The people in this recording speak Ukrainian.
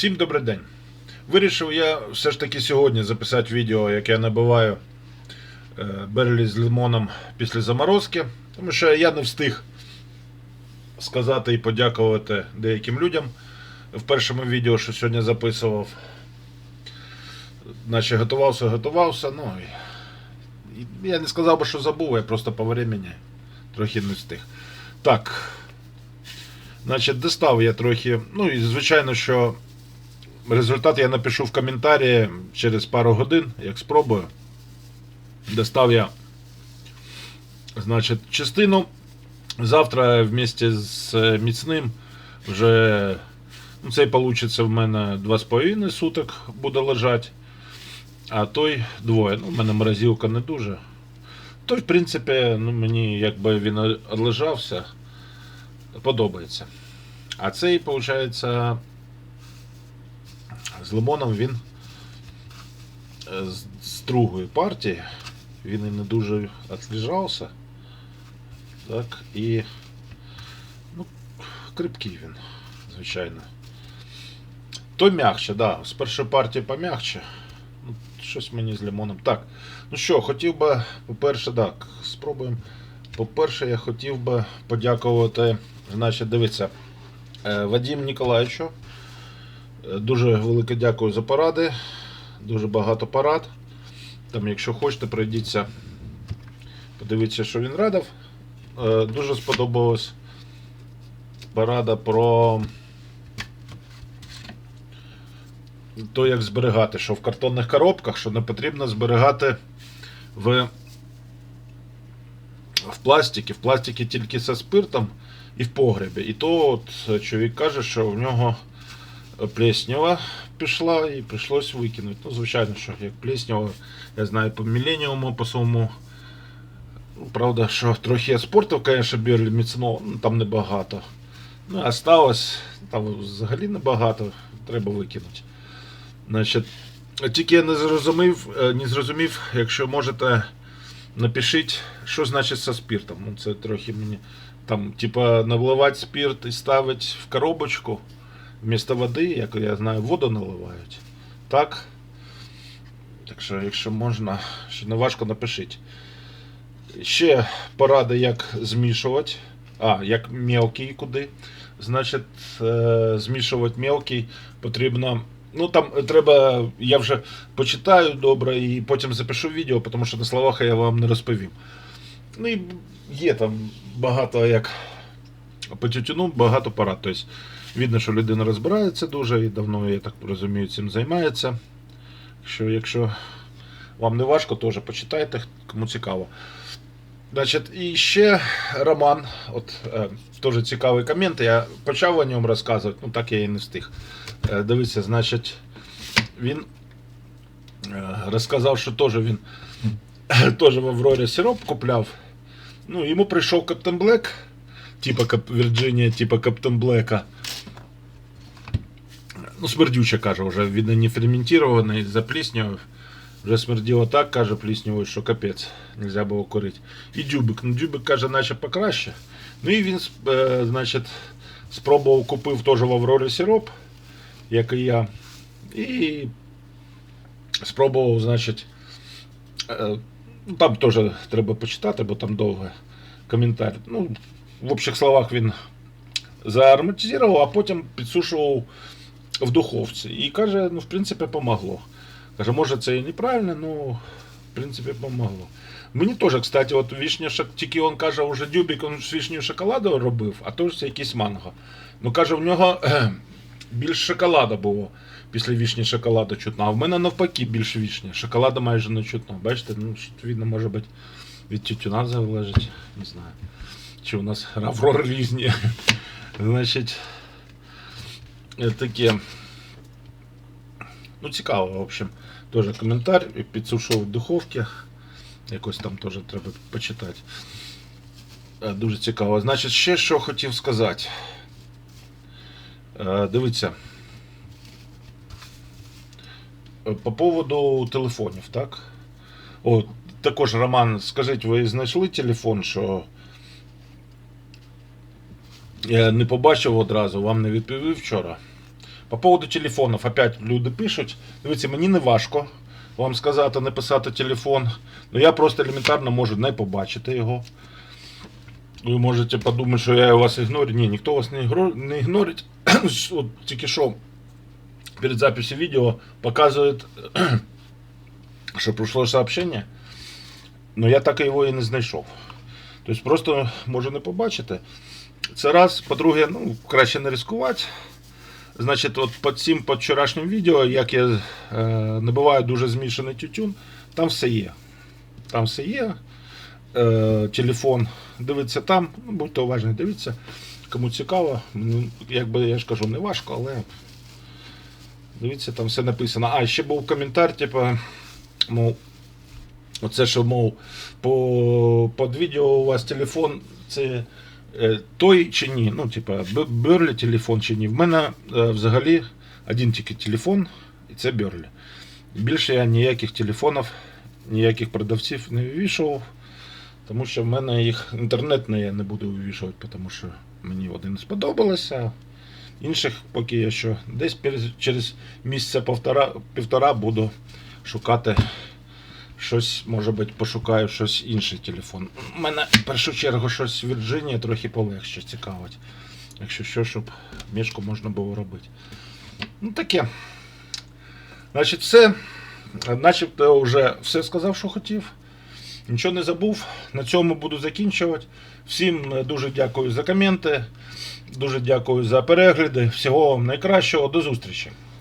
Всім добрий день. Вирішив я все ж таки сьогодні записати відео, як я набиваю е, берлі з лимоном після заморозки, тому що я не встиг сказати і подякувати деяким людям в першому відео, що сьогодні записував. Наче готувався, готувався, ну я не сказав би, що забув, я просто по времени трохи не встиг. Так. Значить, достав я трохи. Ну і звичайно, що результат я напишу в коментарі через пару годин, як спробую. Достав я, значить, частину. Завтра вместе з е, міцним вже ну, цей получиться в мене 2,5 суток буде лежати, а той двоє. Ну, в мене морозилка не дуже. Той, в принципі, ну, мені якби він одлежався, подобається. А цей, виходить, з лимоном він е, з, другої партії. Він і не дуже отлежався. Так, і ну, крепкий він, звичайно. Той м'якше, да. З першої партії пом'якше. Ну, щось мені з лимоном. Так. Ну що, хотів би, по-перше, так, спробуємо. По-перше, я хотів би подякувати, значить, дивіться, е, Вадим Ніколаєвичу. Дуже велике дякую за поради. Дуже багато порад. Там, якщо хочете, пройдіться, подивіться, що він радив. Е, Дуже сподобалась порада про то, як зберігати, що в картонних коробках, що не потрібно зберігати в, в пластикі. В пластикі тільки зі спиртом і в погребі. І то от чоловік каже, що в нього плеснява пішла і прийшлось викинути. Ну, звичайно, що як плеснява, я знаю по міленіуму, по своєму. Ну, Правда, що трохи я спортив, звісно, бірлі міцно, ну там небагато. Ну, осталось, там взагалі небагато, треба викинути. Значить, тільки я не зрозумів, е, не зрозумів, якщо можете, напишіть, що значить со спиртом. Ну, це трохи мені там, типа, наливати спирт і ставити в коробочку вмісто води, як я знаю, воду наливають. Так? Так що, якщо можна, що не важко, напишіть. Ще поради, як змішувати. А, як мелкий куди. Значить, е, змішувати мелкий потрібно. Ну там треба, я вже почитаю добре і потім запишу відео, тому що на словах я вам не розповім. Ну і є там багато як по тютюну, багато порад. Тобто, видно, що людина розбирається дуже і давно, я так розумію, цим займається. Якщо, якщо вам не важко, теж почитайте, кому цікаво. Значить, і ще роман, от е, теж цікавий комент. Я почав о ньому розказувати, ну так я і не встиг. Е, дивіться, значить, він е, розказав, що теж він теж в Аврорі сироп купляв. Ну, йому прийшов Каптен Блек, типа Кап... Вірджинія, типа Каптен Блека. Ну, смердюче, каже, вже він не ферментований, запліснював. Вже смерділо так, каже пліснявою, що капець, нельзя було курити. І дюбик. Ну, дюбик каже, наче покраще. Ну і він, е, значить, спробував, купив теж в Аврорі сироп, як і я. І спробував, значить, е, там теж треба почитати, бо там довго коментар. Ну, в общих словах він заароматизував, а потім підсушував в духовці. І каже, ну, в принципі, помогло. Каже, може це і неправильно, ну, в принципі, помогло. Мені теж, кстати, от вишня, шок- тільки він каже, уже дюбік він з вишнею шоколаду робив, а то ж якийсь манго. Ну, каже, в нього кхе, більш шоколада було після вишні шоколаду чутно. А в мене навпаки більш вишня. Шоколада майже не чутно. Бачите, ну, видно, може бути, від тютюна залежить. Не знаю. Чи у нас аврори різні. Значить, е, таке. Ну, цікаво, в общем. Теж коментар, і підсушував в духовці. Якось там теж треба почитати. Е, Дуже цікаво. Значить, ще що хотів сказати. Е, Дивіться. По поводу телефонів, так? О, також, Роман, скажіть, ви знайшли телефон, що я не побачив одразу, вам не відповів вчора. По поводу телефонів, опять люди пишуть. Дивіться, мені не важко вам сказати, не писати телефон. Ну я просто елементарно можу не побачити його. Ви можете подумати, що я вас ігнорю. Ні, ніхто вас не, ігнорить. От тільки що перед записью видео показує, що пройшло сообщення, але я так його і не знайшов. Тобто просто можу не побачити. Це раз. По-друге, ну, краще не ризикувати. Значить, от під цим під вчорашнім відео, як я е, набиваю дуже змішаний тютюн, там все є. Там все є. Е, телефон дивиться там, ну, будьте уважні, дивіться. Кому цікаво, мені, якби я ж кажу, не важко, але дивіться, там все написано. А, ще був коментар, типу, мов, оце що, мов, по, під відео у вас телефон, це той чи ні. Ну, типа, Берлі телефон чи ні. В мене е, взагалі один тільки телефон, і це Берлі. Більше я ніяких телефонів, ніяких продавців не вивішував, тому що в мене їх інтернетне я не буду вивішувати, тому що мені один сподобалося. Інших поки я що десь через місяця півтора, півтора буду шукати щось, може бути, пошукаю щось інший телефон. У мене в першу чергу щось Virginia трохи полегше цікавить. Якщо що, щоб мішку можна було робити. Ну таке. Значить, все. Начебто вже все сказав, що хотів. Нічого не забув. На цьому буду закінчувати. Всім е, дуже дякую за коменти. Дуже дякую за перегляди. Всього вам найкращого. До зустрічі.